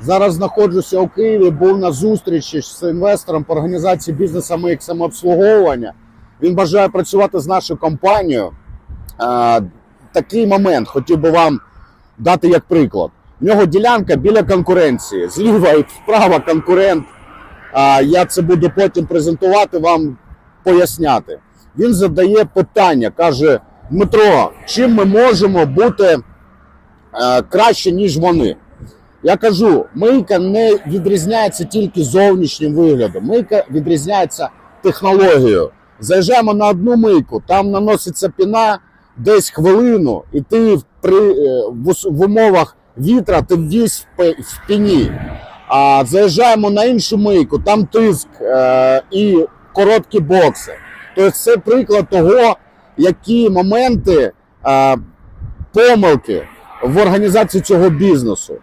Зараз знаходжуся у Києві, був на зустрічі з інвестором по організації бізнесу АМИК самообслуговування. Він бажає працювати з нашою компанією. Такий момент хотів би вам дати як приклад. В нього ділянка біля конкуренції. Зліва і вправо конкурент. Я це буду потім презентувати, вам поясняти. Він задає питання, каже: Дмитро, чим ми можемо бути краще, ніж вони? Я кажу, мийка не відрізняється тільки зовнішнім виглядом. Мийка відрізняється технологією. Заїжджаємо на одну мийку, там наноситься піна десь хвилину, і ти при, е, в, в умовах вітра ти весь в, піні. А заїжджаємо на іншу мийку, там тиск е, і короткі бокси. Тобто це приклад того, які моменти е, помилки в організації цього бізнесу.